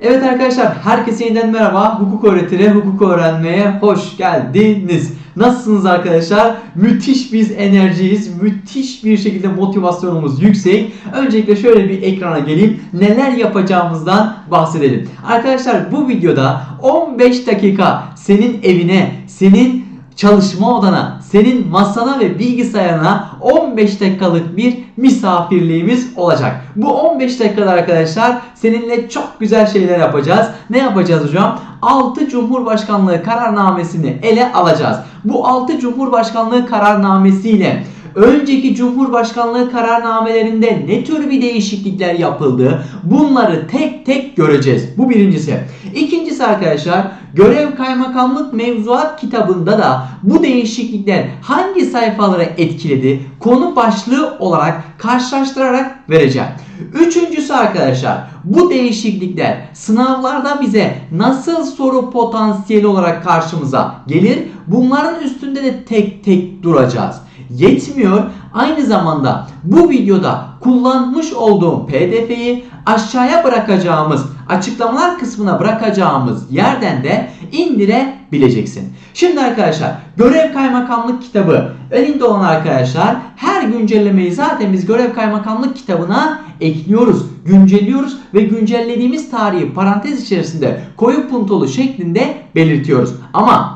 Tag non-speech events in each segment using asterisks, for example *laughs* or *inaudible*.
Evet arkadaşlar herkese yeniden merhaba. Hukuk öğretire, hukuk öğrenmeye hoş geldiniz. Nasılsınız arkadaşlar? Müthiş biz enerjiyiz. Müthiş bir şekilde motivasyonumuz yüksek. Öncelikle şöyle bir ekrana geleyim. Neler yapacağımızdan bahsedelim. Arkadaşlar bu videoda 15 dakika senin evine, senin çalışma odana, senin masana ve bilgisayarına 15 dakikalık bir misafirliğimiz olacak. Bu 15 dakikada arkadaşlar seninle çok güzel şeyler yapacağız. Ne yapacağız hocam? 6 Cumhurbaşkanlığı kararnamesini ele alacağız. Bu 6 Cumhurbaşkanlığı kararnamesiyle önceki Cumhurbaşkanlığı kararnamelerinde ne tür bir değişiklikler yapıldı? Bunları tek tek göreceğiz. Bu birincisi. İkincisi arkadaşlar görev kaymakamlık mevzuat kitabında da bu değişiklikler hangi sayfaları etkiledi? Konu başlığı olarak karşılaştırarak vereceğim. Üçüncüsü arkadaşlar bu değişiklikler sınavlarda bize nasıl soru potansiyeli olarak karşımıza gelir? Bunların üstünde de tek tek duracağız yetmiyor. Aynı zamanda bu videoda kullanmış olduğum pdf'yi aşağıya bırakacağımız açıklamalar kısmına bırakacağımız yerden de indirebileceksin. Şimdi arkadaşlar görev kaymakamlık kitabı elinde olan arkadaşlar her güncellemeyi zaten biz görev kaymakamlık kitabına ekliyoruz, güncelliyoruz ve güncellediğimiz tarihi parantez içerisinde koyu puntolu şeklinde belirtiyoruz. Ama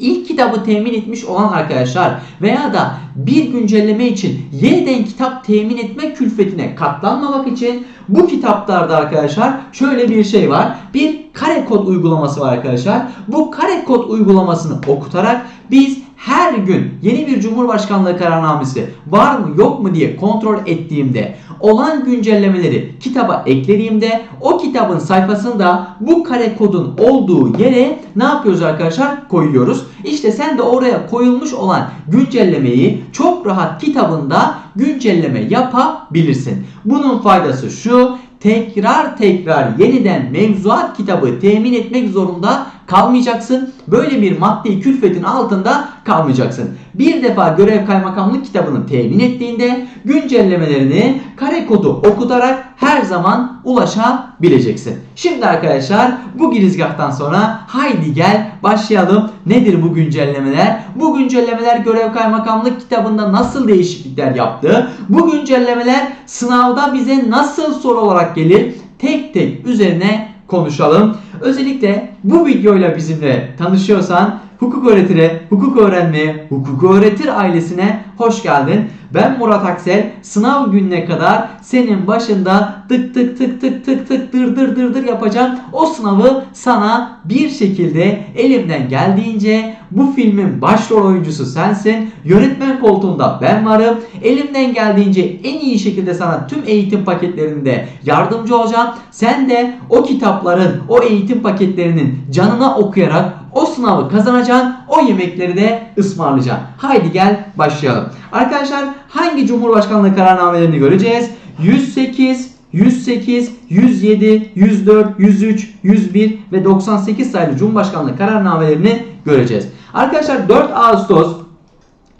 ilk kitabı temin etmiş olan arkadaşlar veya da bir güncelleme için yeniden kitap temin etme külfetine katlanmamak için bu kitaplarda arkadaşlar şöyle bir şey var. Bir kare kod uygulaması var arkadaşlar. Bu kare kod uygulamasını okutarak biz her gün yeni bir Cumhurbaşkanlığı kararnamesi var mı yok mu diye kontrol ettiğimde olan güncellemeleri kitaba eklediğimde o kitabın sayfasında bu kare kodun olduğu yere ne yapıyoruz arkadaşlar? Koyuyoruz. İşte sen de oraya koyulmuş olan güncellemeyi çok rahat kitabında güncelleme yapabilirsin. Bunun faydası şu tekrar tekrar yeniden mevzuat kitabı temin etmek zorunda kalmayacaksın. Böyle bir maddi külfetin altında kalmayacaksın. Bir defa görev kaymakamlık kitabını temin ettiğinde güncellemelerini kare kodu okutarak her zaman ulaşabileceksin. Şimdi arkadaşlar bu girizgahtan sonra haydi gel başlayalım. Nedir bu güncellemeler? Bu güncellemeler görev kaymakamlık kitabında nasıl değişiklikler yaptı? Bu güncellemeler sınavda bize nasıl soru olarak gelir? Tek tek üzerine konuşalım. Özellikle bu videoyla bizimle tanışıyorsan hukuk öğretire, hukuk öğrenmeye, hukuk öğretir ailesine hoş geldin. Ben Murat Aksel. Sınav gününe kadar senin başında tık tık tık tık tık tık dır dır dır dır yapacağım. O sınavı sana bir şekilde elimden geldiğince bu filmin başrol oyuncusu sensin. Yönetmen koltuğunda ben varım. Elimden geldiğince en iyi şekilde sana tüm eğitim paketlerinde yardımcı olacağım. Sen de o kitapların, o eğitim paketlerinin canına okuyarak o sınavı kazanacaksın. O yemekleri de ısmarlayacaksın. Haydi gel başlayalım. Arkadaşlar hangi Cumhurbaşkanlığı kararnamelerini göreceğiz? 108, 108, 107, 104, 103, 101 ve 98 sayılı Cumhurbaşkanlığı kararnamelerini göreceğiz. Arkadaşlar 4 Ağustos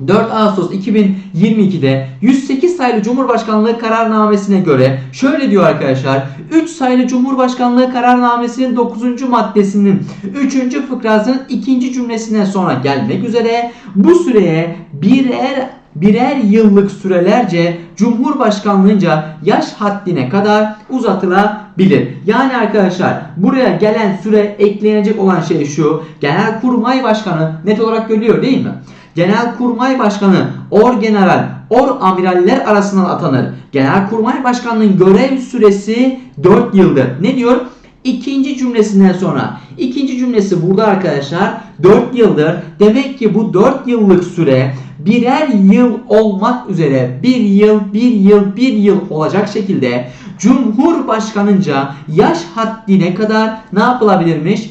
4 Ağustos 2022'de 108 sayılı Cumhurbaşkanlığı kararnamesine göre şöyle diyor arkadaşlar. 3 sayılı Cumhurbaşkanlığı kararnamesinin 9. maddesinin 3. fıkrasının 2. cümlesinden sonra gelmek üzere bu süreye birer birer yıllık sürelerce Cumhurbaşkanlığınca yaş haddine kadar uzatılabilir. Yani arkadaşlar buraya gelen süre eklenecek olan şey şu. Genelkurmay Başkanı net olarak görüyor değil mi? Genelkurmay Başkanı Orgeneral, Or amiraller arasından atanır. Genelkurmay Başkanı'nın görev süresi 4 yıldır. Ne diyor? İkinci cümlesinden sonra. ikinci cümlesi burada arkadaşlar 4 yıldır. Demek ki bu 4 yıllık süre birer yıl olmak üzere bir yıl, bir yıl, bir yıl olacak şekilde Cumhurbaşkanınca yaş haddine kadar ne yapılabilirmiş?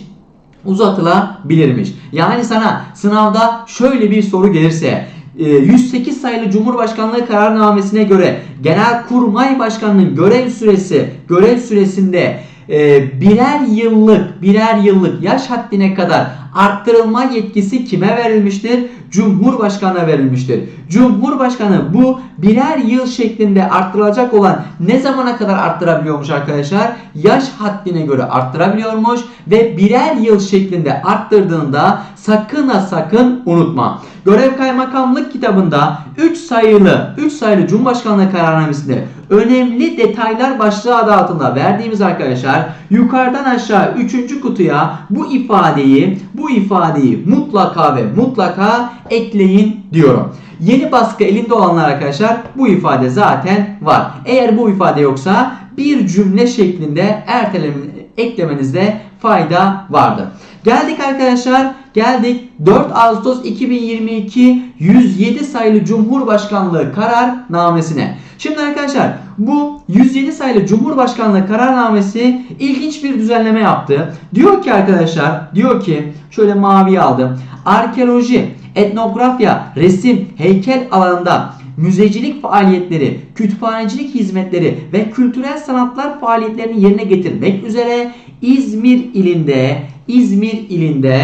Uzatılabilirmiş. Yani sana sınavda şöyle bir soru gelirse 108 e, sayılı Cumhurbaşkanlığı kararnamesine göre Genelkurmay Başkanı'nın görev süresi görev süresinde e, birer yıllık birer yıllık yaş haddine kadar arttırılma yetkisi kime verilmiştir? Cumhurbaşkanına verilmiştir. Cumhurbaşkanı bu birer yıl şeklinde arttırılacak olan ne zamana kadar arttırabiliyormuş arkadaşlar? Yaş haddine göre arttırabiliyormuş ve birer yıl şeklinde arttırdığında sakın ha sakın unutma. Görev kaymakamlık kitabında 3 sayılı 3 sayılı Cumhurbaşkanlığı kararnamesinde önemli detaylar başlığı adı altında verdiğimiz arkadaşlar yukarıdan aşağı 3. kutuya bu ifadeyi bu ifadeyi mutlaka ve mutlaka ekleyin diyorum. Yeni baskı elimde olanlar arkadaşlar bu ifade zaten var. Eğer bu ifade yoksa bir cümle şeklinde erteleme, eklemenizde fayda vardır. Geldik arkadaşlar. Geldik 4 Ağustos 2022 107 sayılı Cumhurbaşkanlığı kararnamesine. Şimdi arkadaşlar bu 107 sayılı Cumhurbaşkanlığı kararnamesi ilginç bir düzenleme yaptı. Diyor ki arkadaşlar diyor ki şöyle mavi aldım. Arkeoloji, etnografya, resim, heykel alanında müzecilik faaliyetleri, kütüphanecilik hizmetleri ve kültürel sanatlar faaliyetlerini yerine getirmek üzere İzmir ilinde İzmir ilinde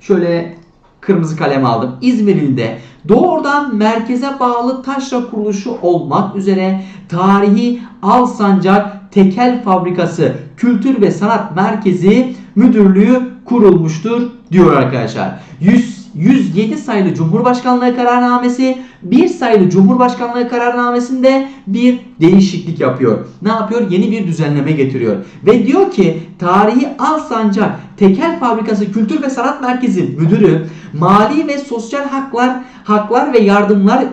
şöyle kırmızı kalem aldım. İzmir ilinde doğrudan merkeze bağlı taşra kuruluşu olmak üzere tarihi Alsancak Tekel Fabrikası Kültür ve Sanat Merkezi Müdürlüğü kurulmuştur diyor arkadaşlar. 100 107 sayılı Cumhurbaşkanlığı kararnamesi, 1 sayılı Cumhurbaşkanlığı kararnamesinde bir değişiklik yapıyor. Ne yapıyor? Yeni bir düzenleme getiriyor. Ve diyor ki tarihi Alsancak Tekel Fabrikası Kültür ve Sanat Merkezi Müdürü mali ve sosyal haklar, haklar ve yardımlar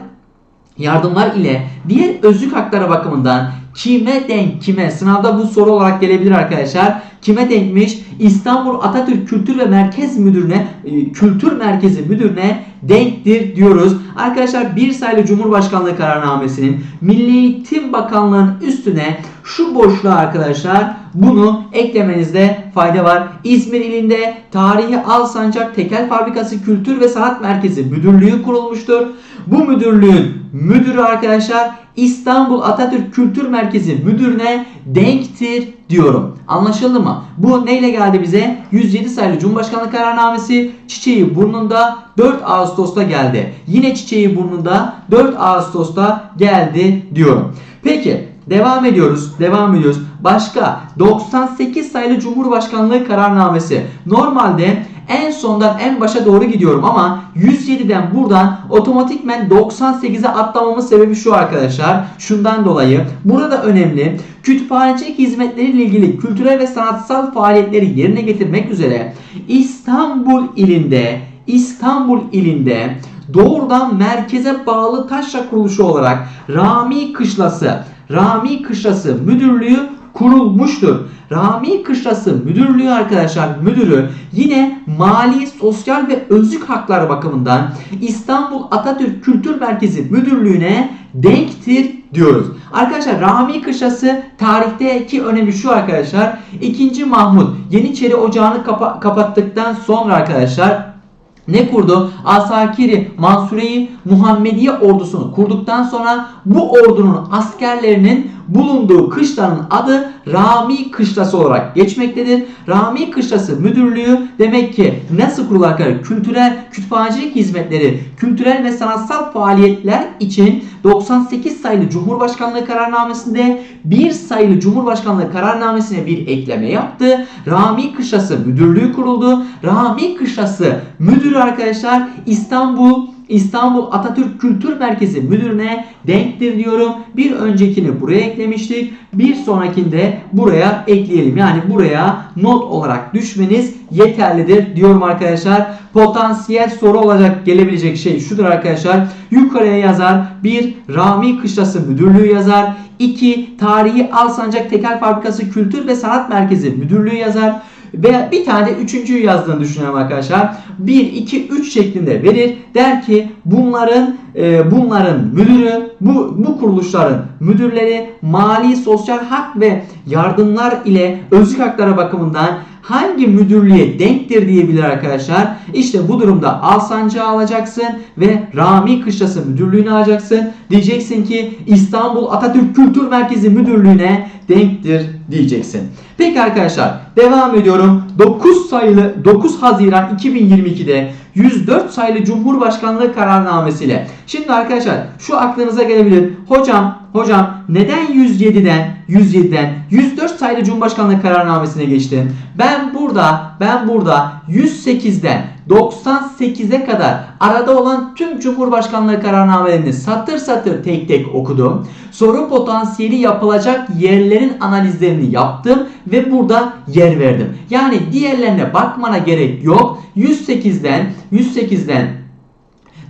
yardımlar ile diğer özlük hakları bakımından kime denk kime sınavda bu soru olarak gelebilir arkadaşlar kime denkmiş İstanbul Atatürk Kültür ve Merkez Müdürüne e, Kültür Merkezi Müdürüne denktir diyoruz. Arkadaşlar bir sayılı Cumhurbaşkanlığı kararnamesinin Milli Eğitim Bakanlığı'nın üstüne şu boşluğa arkadaşlar bunu eklemenizde fayda var. İzmir ilinde Tarihi Alsancak Tekel Fabrikası Kültür ve Sanat Merkezi Müdürlüğü kurulmuştur. Bu müdürlüğün müdürü arkadaşlar İstanbul Atatürk Kültür Merkezi müdürüne denktir diyorum. Anlaşıldı mı? Bu neyle geldi bize? 107 sayılı Cumhurbaşkanlığı kararnamesi çiçeği burnunda 4 Ağustos'ta geldi. Yine çiçeği burnunda 4 Ağustos'ta geldi diyorum. Peki devam ediyoruz. Devam ediyoruz. Başka 98 sayılı Cumhurbaşkanlığı kararnamesi. Normalde en sondan en başa doğru gidiyorum ama 107'den buradan otomatikmen 98'e atlamamın sebebi şu arkadaşlar. Şundan dolayı burada önemli. Kütüphanecilik hizmetleriyle ilgili kültürel ve sanatsal faaliyetleri yerine getirmek üzere İstanbul ilinde İstanbul ilinde doğrudan merkeze bağlı taşra kuruluşu olarak Rami Kışlası Rami Kışlası Müdürlüğü kurulmuştur. Rami Kışlası Müdürlüğü arkadaşlar müdürü yine mali, sosyal ve özlük haklar bakımından İstanbul Atatürk Kültür Merkezi Müdürlüğü'ne denktir diyoruz. Arkadaşlar Rami Kışlası tarihteki önemi şu arkadaşlar. 2. Mahmut Yeniçeri Ocağı'nı kapa- kapattıktan sonra arkadaşlar ne kurdu? Asakiri Mansureyi Muhammediye ordusunu kurduktan sonra bu ordunun askerlerinin bulunduğu kışlanın adı Rami Kışlası olarak geçmektedir. Rami Kışlası Müdürlüğü demek ki nasıl kurulu arkadaşlar? Kültürel, kütüphanecilik hizmetleri, kültürel ve sanatsal faaliyetler için 98 sayılı Cumhurbaşkanlığı kararnamesinde bir sayılı Cumhurbaşkanlığı kararnamesine bir ekleme yaptı. Rami Kışlası Müdürlüğü kuruldu. Rami Kışlası Müdürü arkadaşlar İstanbul İstanbul Atatürk Kültür Merkezi müdürüne denktir diyorum. Bir öncekini buraya eklemiştik. Bir sonrakinde buraya ekleyelim. Yani buraya not olarak düşmeniz yeterlidir diyorum arkadaşlar. Potansiyel soru olacak gelebilecek şey şudur arkadaşlar. Yukarıya yazar. 1. Rami Kışlası Müdürlüğü yazar. 2. Tarihi Alsancak Tekel Fabrikası Kültür ve Sanat Merkezi Müdürlüğü yazar. Ve bir tane de üçüncüyü yazdığını düşünüyorum arkadaşlar. 1, 2, 3 şeklinde verir. Der ki bunların e, bunların müdürü, bu, bu kuruluşların müdürleri mali, sosyal hak ve yardımlar ile özlük haklara bakımından hangi müdürlüğe denktir diyebilir arkadaşlar. İşte bu durumda Alsancak'ı alacaksın ve Rami Kışlası Müdürlüğü'nü alacaksın. Diyeceksin ki İstanbul Atatürk Kültür Merkezi Müdürlüğü'ne denktir diyeceksin. Peki arkadaşlar devam ediyorum. 9 sayılı 9 Haziran 2022'de 104 sayılı Cumhurbaşkanlığı kararnamesiyle. Şimdi arkadaşlar şu aklınıza gelebilir. Hocam hocam neden 107'den 107'den 104 sayılı Cumhurbaşkanlığı kararnamesine geçtin? Ben burada ben burada 108'den 98'e kadar arada olan tüm Cumhurbaşkanlığı kararnamelerini satır satır tek tek okudum. Soru potansiyeli yapılacak yerlerin analizlerini yaptım ve burada yer verdim. Yani diğerlerine bakmana gerek yok. 108'den 108'den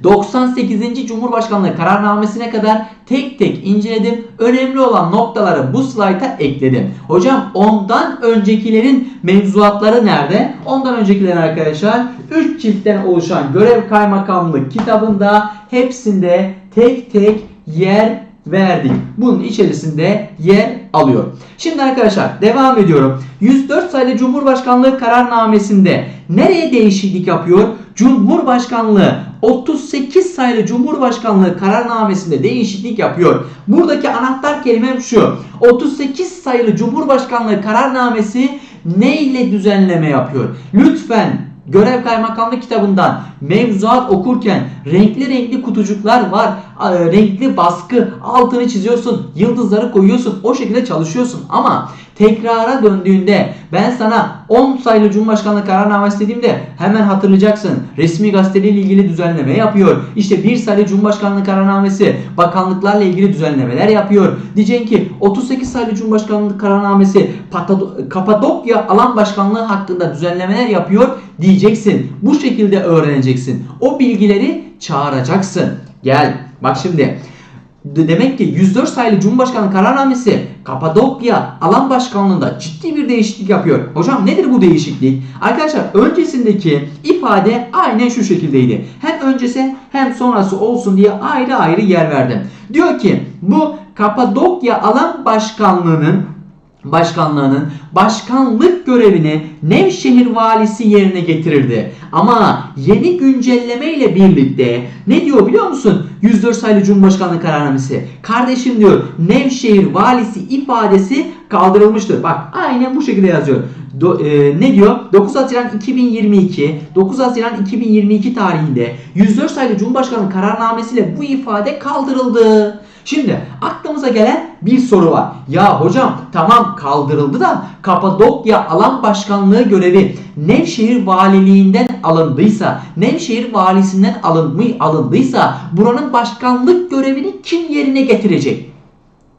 98. Cumhurbaşkanlığı kararnamesine kadar tek tek inceledim. Önemli olan noktaları bu slayta ekledim. Hocam ondan öncekilerin mevzuatları nerede? Ondan öncekiler arkadaşlar 3 çiftten oluşan görev kaymakamlık kitabında hepsinde tek tek yer verdik. Bunun içerisinde yer alıyor. Şimdi arkadaşlar devam ediyorum. 104 sayılı Cumhurbaşkanlığı kararnamesinde nereye değişiklik yapıyor? Cumhurbaşkanlığı 38 sayılı Cumhurbaşkanlığı kararnamesinde değişiklik yapıyor. Buradaki anahtar kelimem şu. 38 sayılı Cumhurbaşkanlığı kararnamesi ne ile düzenleme yapıyor? Lütfen Görev Kaymakamlık kitabından mevzuat okurken renkli renkli kutucuklar var. Renkli baskı altını çiziyorsun. Yıldızları koyuyorsun. O şekilde çalışıyorsun. Ama tekrara döndüğünde ben sana 10 sayılı Cumhurbaşkanlığı kararnamesi dediğimde hemen hatırlayacaksın. Resmi gazeteleriyle ilgili düzenleme yapıyor. İşte 1 sayılı Cumhurbaşkanlığı kararnamesi bakanlıklarla ilgili düzenlemeler yapıyor. Diyeceksin ki 38 sayılı Cumhurbaşkanlığı kararnamesi Patado- Kapadokya alan başkanlığı hakkında düzenlemeler yapıyor diyeceksin. Bu şekilde öğreneceksin. O bilgileri çağıracaksın. Gel. Bak şimdi. De- Demek ki 104 sayılı Cumhurbaşkanı kararnamesi Kapadokya alan başkanlığında ciddi bir değişiklik yapıyor. Hocam nedir bu değişiklik? Arkadaşlar öncesindeki ifade aynen şu şekildeydi. Hem öncesi hem sonrası olsun diye ayrı ayrı yer verdim. Diyor ki bu Kapadokya alan başkanlığının başkanlığının başkanlık görevini Nevşehir valisi yerine getirirdi. Ama yeni güncelleme ile birlikte ne diyor biliyor musun? 104 sayılı Cumhurbaşkanlığı kararnamesi. Kardeşim diyor Nevşehir valisi ifadesi kaldırılmıştır. Bak aynen bu şekilde yazıyor. Do- e, ne diyor? 9 Haziran 2022 9 Haziran 2022 tarihinde 104 sayılı Cumhurbaşkanlığı kararnamesiyle bu ifade kaldırıldı. Şimdi aklımıza gelen bir soru var. Ya hocam tamam kaldırıldı da Kapadokya alan başkanlığı görevi Nevşehir valiliğinden alındıysa, Nevşehir valisinden alınmış alındıysa buranın başkanlık görevini kim yerine getirecek?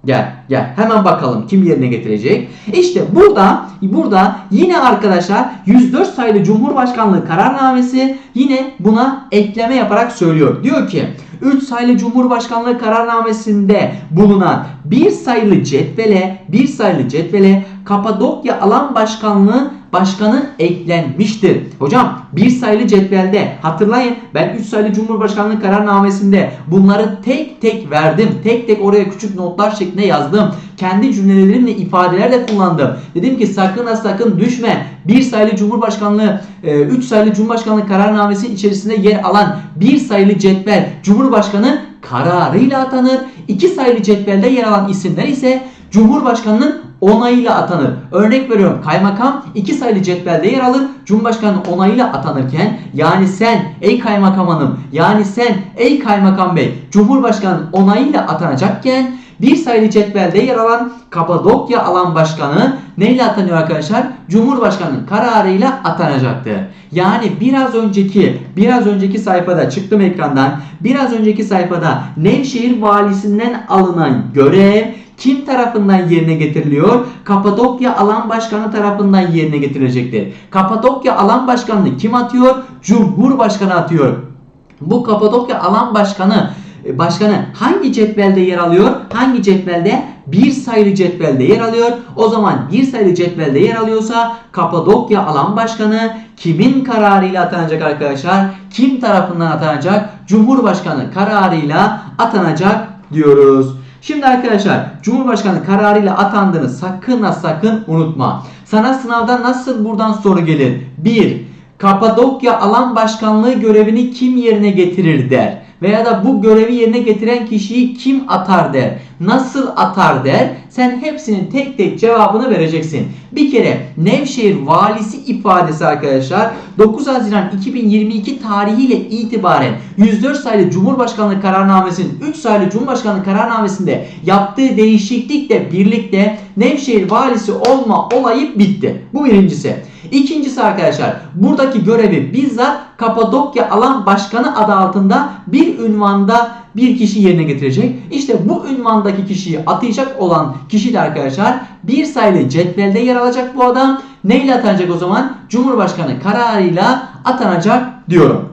Gel gel hemen bakalım kim yerine getirecek. İşte burada burada yine arkadaşlar 104 sayılı Cumhurbaşkanlığı kararnamesi yine buna ekleme yaparak söylüyor. Diyor ki 3 sayılı Cumhurbaşkanlığı kararnamesinde bulunan bir sayılı cetvele bir sayılı cetvele Kapadokya alan başkanlığı başkanı eklenmiştir. Hocam bir sayılı cetvelde hatırlayın ben 3 sayılı Cumhurbaşkanlığı kararnamesinde bunları tek tek verdim. Tek tek oraya küçük notlar şeklinde yazdım. Kendi cümlelerimle ifadeler de kullandım. Dedim ki sakın ha sakın düşme. Bir sayılı Cumhurbaşkanlığı, 3 sayılı Cumhurbaşkanlığı kararnamesi içerisinde yer alan bir sayılı cetvel Cumhurbaşkanı kararıyla atanır. İki sayılı cetvelde yer alan isimler ise Cumhurbaşkanının onayıyla atanır. Örnek veriyorum kaymakam iki sayılı cetvelde yer alır. Cumhurbaşkanının onayıyla atanırken yani sen ey kaymakam hanım yani sen ey kaymakam bey Cumhurbaşkanının onayıyla atanacakken bir sayılı cetvelde yer alan Kapadokya alan başkanı neyle atanıyor arkadaşlar? Cumhurbaşkanının kararıyla atanacaktır. Yani biraz önceki biraz önceki sayfada çıktım ekrandan. Biraz önceki sayfada Nevşehir valisinden alınan görev kim tarafından yerine getiriliyor? Kapadokya alan başkanı tarafından yerine getirilecektir. Kapadokya alan başkanını kim atıyor? Cumhurbaşkanı atıyor. Bu Kapadokya alan başkanı e, başkanı hangi cetvelde yer alıyor? Hangi cetvelde? Bir sayılı cetvelde yer alıyor. O zaman bir sayılı cetvelde yer alıyorsa Kapadokya alan başkanı kimin kararıyla atanacak arkadaşlar? Kim tarafından atanacak? Cumhurbaşkanı kararıyla atanacak diyoruz. Şimdi arkadaşlar Cumhurbaşkanı kararıyla atandığını sakın ha sakın unutma. Sana sınavda nasıl buradan soru gelir? 1. Kapadokya alan başkanlığı görevini kim yerine getirir der. Veya da bu görevi yerine getiren kişiyi kim atar der. Nasıl atar der. Sen hepsinin tek tek cevabını vereceksin. Bir kere Nevşehir valisi ifadesi arkadaşlar 9 Haziran 2022 tarihiyle itibaren 104 sayılı Cumhurbaşkanlığı kararnamesinin 3 sayılı Cumhurbaşkanlığı kararnamesinde yaptığı değişiklikle birlikte Nevşehir valisi olma olayı bitti. Bu birincisi. İkincisi arkadaşlar buradaki görevi bizzat Kapadokya alan başkanı adı altında bir ünvanda bir kişi yerine getirecek. İşte bu ünvandaki kişiyi atayacak olan kişi de arkadaşlar bir sayılı cetvelde yer alacak bu adam. Neyle atanacak o zaman? Cumhurbaşkanı kararıyla atanacak diyorum.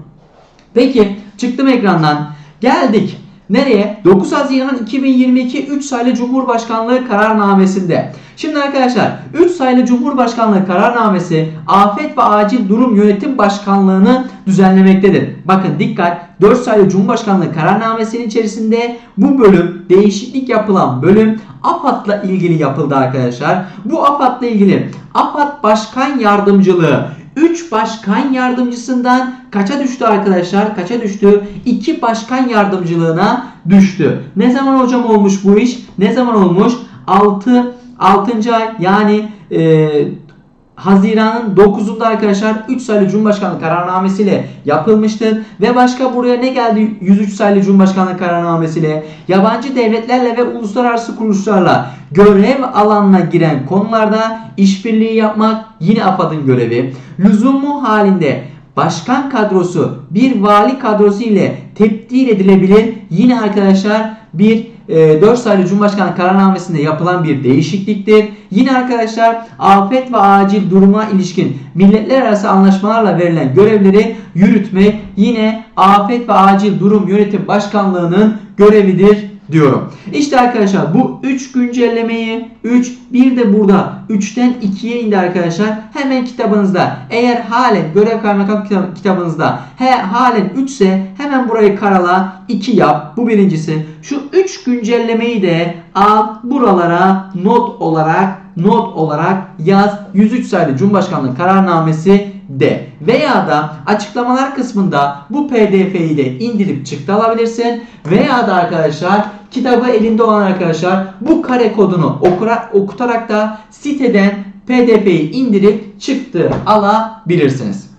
Peki çıktım ekrandan. Geldik. Nereye? 9 Haziran 2022 3 sayılı Cumhurbaşkanlığı kararnamesinde. Şimdi arkadaşlar 3 sayılı Cumhurbaşkanlığı kararnamesi Afet ve Acil Durum Yönetim Başkanlığını düzenlemektedir. Bakın dikkat 4 sayılı Cumhurbaşkanlığı kararnamesinin içerisinde bu bölüm değişiklik yapılan bölüm AFAD'la ilgili yapıldı arkadaşlar. Bu AFAD'la ilgili AFAD Başkan Yardımcılığı 3 başkan yardımcısından kaça düştü arkadaşlar? Kaça düştü? 2 başkan yardımcılığına düştü. Ne zaman hocam olmuş bu iş? Ne zaman olmuş? 6 6. ay yani e, Haziran'ın 9'unda arkadaşlar 3 sayılı Cumhurbaşkanlığı kararnamesiyle yapılmıştır. Ve başka buraya ne geldi 103 sayılı Cumhurbaşkanlığı kararnamesiyle? Yabancı devletlerle ve uluslararası kuruluşlarla görev alanına giren konularda işbirliği yapmak yine AFAD'ın görevi. Lüzumu halinde başkan kadrosu bir vali kadrosu ile tebdil edilebilir. Yine arkadaşlar bir e, 4 sayılı Cumhurbaşkanı kararnamesinde yapılan bir değişikliktir. Yine arkadaşlar afet ve acil duruma ilişkin milletler arası anlaşmalarla verilen görevleri yürütmek yine afet ve acil durum yönetim başkanlığının görevidir diyorum. İşte arkadaşlar bu 3 güncellemeyi 3 bir de burada 3'ten 2'ye indi arkadaşlar. Hemen kitabınızda eğer halen görev kaymakam kitab- kitabınızda he, halen 3 ise hemen burayı karala 2 yap. Bu birincisi. Şu 3 güncellemeyi de al buralara not olarak not olarak yaz. 103 sayılı Cumhurbaşkanlığı kararnamesi de veya da açıklamalar kısmında bu pdf'yi de indirip çıktı alabilirsin veya da arkadaşlar kitabı elinde olan arkadaşlar bu kare kodunu okura, okutarak da siteden pdf'yi indirip çıktı alabilirsiniz.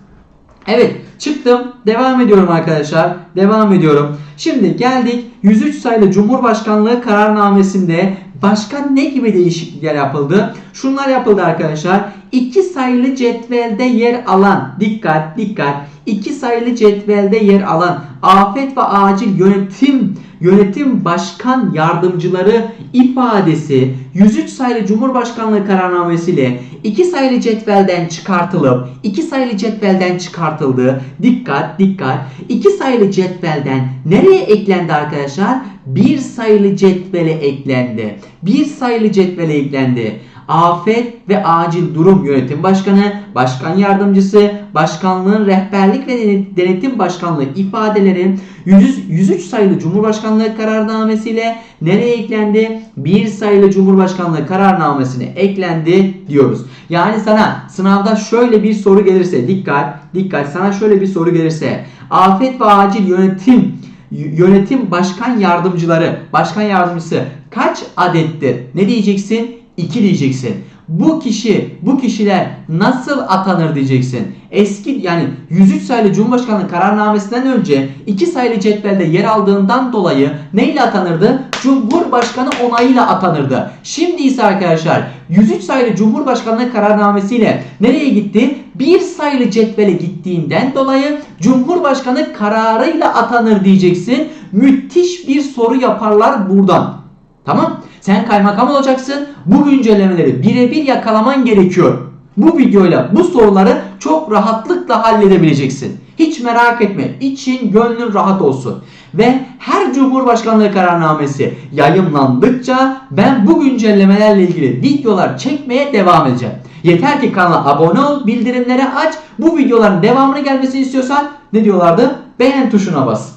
Evet çıktım. Devam ediyorum arkadaşlar. Devam ediyorum. Şimdi geldik 103 sayılı Cumhurbaşkanlığı kararnamesinde başka ne gibi değişiklikler yapıldı? Şunlar yapıldı arkadaşlar. 2 sayılı cetvelde yer alan dikkat dikkat 2 sayılı cetvelde yer alan afet ve acil yönetim yönetim başkan yardımcıları ifadesi 103 sayılı Cumhurbaşkanlığı kararnamesiyle 2 sayılı cetvelden çıkartılıp 2 sayılı cetvelden çıkartıldı. Dikkat dikkat. 2 sayılı cetvelden nereye eklendi arkadaşlar? 1 sayılı cetvele eklendi. 1 sayılı cetvele eklendi. Afet ve Acil Durum Yönetim Başkanı, Başkan Yardımcısı, Başkanlığın Rehberlik ve Denetim Başkanlığı ifadeleri 100, 103 sayılı Cumhurbaşkanlığı kararnamesiyle nereye eklendi? 1 sayılı Cumhurbaşkanlığı kararnamesine eklendi diyoruz. Yani sana sınavda şöyle bir soru gelirse dikkat dikkat sana şöyle bir soru gelirse afet ve acil yönetim yönetim başkan yardımcıları başkan yardımcısı kaç adettir? Ne diyeceksin? 2 diyeceksin. Bu kişi, bu kişiler nasıl atanır diyeceksin. Eski yani 103 sayılı Cumhurbaşkanlığı kararnamesinden önce 2 sayılı cetvelde yer aldığından dolayı neyle atanırdı? Cumhurbaşkanı onayıyla atanırdı. Şimdi ise arkadaşlar 103 sayılı Cumhurbaşkanlığı kararnamesiyle nereye gitti? 1 sayılı cetvele gittiğinden dolayı Cumhurbaşkanı kararıyla atanır diyeceksin. Müthiş bir soru yaparlar buradan. Tamam? Sen kaymakam olacaksın. Bu güncellemeleri birebir yakalaman gerekiyor. Bu videoyla bu soruları çok rahatlıkla halledebileceksin. Hiç merak etme. İçin gönlün rahat olsun. Ve her Cumhurbaşkanlığı kararnamesi yayınlandıkça ben bu güncellemelerle ilgili videolar çekmeye devam edeceğim. Yeter ki kanala abone ol, bildirimleri aç. Bu videoların devamını gelmesini istiyorsan ne diyorlardı? Beğen tuşuna bas.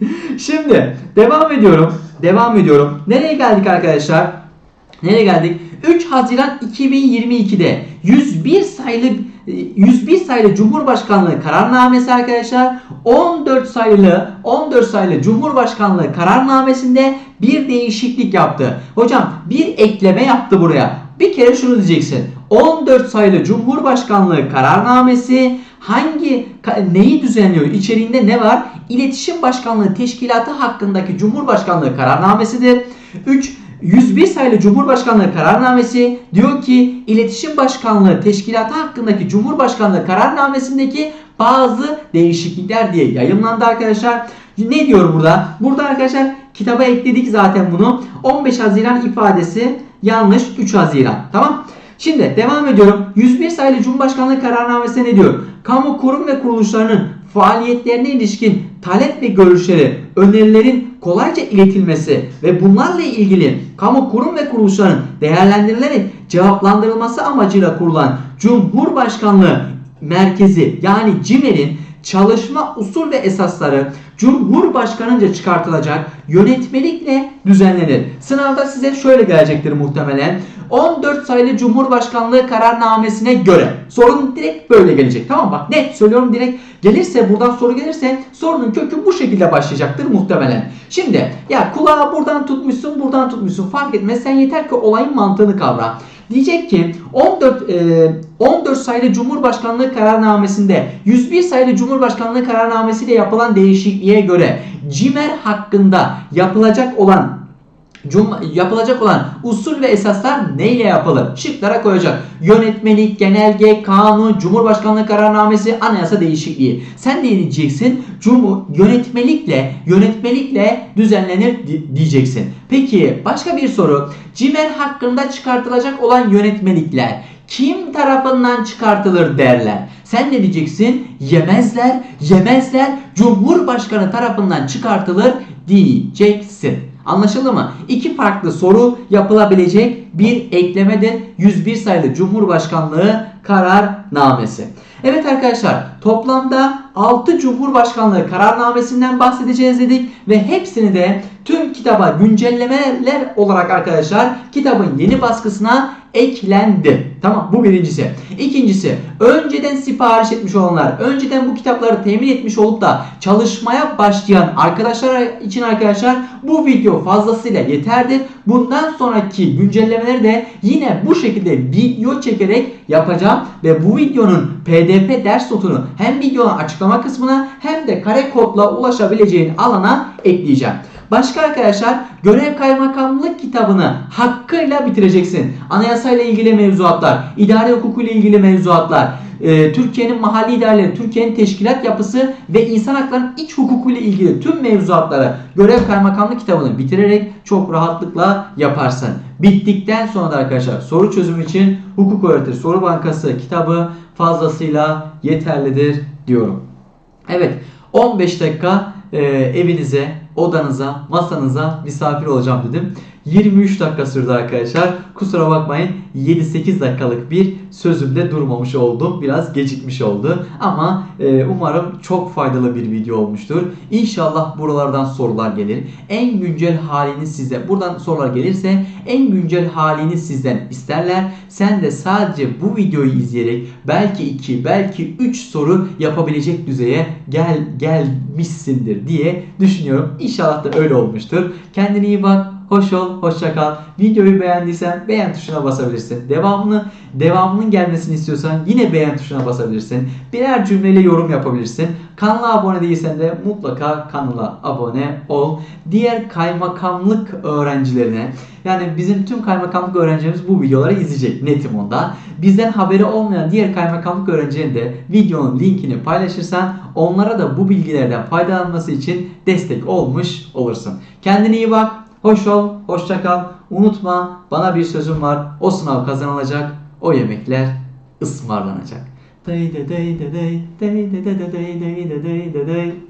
*laughs* Şimdi devam ediyorum. Devam ediyorum. Nereye geldik arkadaşlar? Nereye geldik? 3 Haziran 2022'de 101 sayılı e, 101 sayılı Cumhurbaşkanlığı kararnamesi arkadaşlar 14 sayılı 14 sayılı Cumhurbaşkanlığı kararnamesinde bir değişiklik yaptı. Hocam bir ekleme yaptı buraya. Bir kere şunu diyeceksin. 14 sayılı Cumhurbaşkanlığı kararnamesi hangi neyi düzenliyor? İçeriğinde ne var? İletişim Başkanlığı Teşkilatı hakkındaki Cumhurbaşkanlığı kararnamesidir. 3 101 sayılı Cumhurbaşkanlığı kararnamesi diyor ki İletişim Başkanlığı Teşkilatı hakkındaki Cumhurbaşkanlığı kararnamesindeki bazı değişiklikler diye yayınlandı arkadaşlar. Ne diyor burada? Burada arkadaşlar kitaba ekledik zaten bunu. 15 Haziran ifadesi yanlış 3 Haziran. Tamam? Şimdi devam ediyorum. 101 sayılı Cumhurbaşkanlığı kararnamesi ne diyor? Kamu kurum ve kuruluşlarının faaliyetlerine ilişkin talep ve görüşleri, önerilerin kolayca iletilmesi ve bunlarla ilgili kamu kurum ve kuruluşların değerlendirilerek cevaplandırılması amacıyla kurulan Cumhurbaşkanlığı Merkezi yani CİMER'in çalışma usul ve esasları Cumhurbaşkanınca çıkartılacak yönetmelikle düzenlenir. Sınavda size şöyle gelecektir muhtemelen. 14 sayılı Cumhurbaşkanlığı kararnamesine göre sorun direkt böyle gelecek. Tamam bak net söylüyorum direkt gelirse buradan soru gelirse sorunun kökü bu şekilde başlayacaktır muhtemelen. Şimdi ya kulağı buradan tutmuşsun buradan tutmuşsun fark etmez sen yeter ki olayın mantığını kavra. Diyecek ki 14 e, 14 sayılı Cumhurbaşkanlığı kararnamesinde 101 sayılı Cumhurbaşkanlığı kararnamesiyle yapılan değişikliğe göre CİMER hakkında yapılacak olan Cum yapılacak olan usul ve esaslar neyle yapılır? Şıklara koyacak. Yönetmelik, genelge, kanun, cumhurbaşkanlığı kararnamesi, anayasa değişikliği. Sen ne diyeceksin? Cumhur yönetmelikle yönetmelikle düzenlenir di- diyeceksin. Peki başka bir soru. CİMER hakkında çıkartılacak olan yönetmelikler kim tarafından çıkartılır derler. Sen ne diyeceksin? Yemezler, yemezler. Cumhurbaşkanı tarafından çıkartılır diyeceksin. Anlaşıldı mı? İki farklı soru yapılabilecek bir eklemedir. 101 sayılı Cumhurbaşkanlığı kararnamesi. Evet arkadaşlar toplamda 6 Cumhurbaşkanlığı kararnamesinden bahsedeceğiz dedik ve hepsini de tüm kitaba güncellemeler olarak arkadaşlar kitabın yeni baskısına eklendi. Tamam bu birincisi. İkincisi önceden sipariş etmiş olanlar, önceden bu kitapları temin etmiş olup da çalışmaya başlayan arkadaşlar için arkadaşlar bu video fazlasıyla yeterdir. Bundan sonraki güncellemeleri de yine bu şekilde video çekerek yapacağım ve bu videonun pdf ders notunu hem videonun açıklama kısmına hem de kare kodla ulaşabileceğin alana ekleyeceğim. Başka arkadaşlar görev kaymakamlık kitabını hakkıyla bitireceksin. Anayasayla ilgili mevzuatlar, idare hukukuyla ilgili mevzuatlar, e, Türkiye'nin mahalli idareleri, Türkiye'nin teşkilat yapısı ve insan haklarının iç hukukuyla ilgili tüm mevzuatları görev kaymakamlık kitabını bitirerek çok rahatlıkla yaparsın. Bittikten sonra da arkadaşlar soru çözümü için hukuk öğretir soru bankası kitabı fazlasıyla yeterlidir diyorum. Evet 15 dakika e, evinize, odanıza, masanıza misafir olacağım dedim. 23 dakika sürdü arkadaşlar. Kusura bakmayın 7-8 dakikalık bir sözümde durmamış oldum. Biraz gecikmiş oldu. Ama e, umarım çok faydalı bir video olmuştur. İnşallah buralardan sorular gelir. En güncel halini size buradan sorular gelirse en güncel halini sizden isterler. Sen de sadece bu videoyu izleyerek belki 2 belki 3 soru yapabilecek düzeye gel gelmişsindir diye düşünüyorum. İnşallah da öyle olmuştur. Kendine iyi bak. Hoş ol, hoşça kal. Videoyu beğendiysen beğen tuşuna basabilirsin. Devamını, devamının gelmesini istiyorsan yine beğen tuşuna basabilirsin. Birer cümleyle yorum yapabilirsin. Kanala abone değilsen de mutlaka kanala abone ol. Diğer kaymakamlık öğrencilerine yani bizim tüm kaymakamlık öğrencilerimiz bu videoları izleyecek netim onda. Bizden haberi olmayan diğer kaymakamlık öğrencilerine de videonun linkini paylaşırsan onlara da bu bilgilerden faydalanması için destek olmuş olursun. Kendine iyi bak. Hoş ol, hoşça kal. Unutma bana bir sözüm var. O sınav kazanılacak. O yemekler ısmarlanacak. Day day day day day day day day day day day day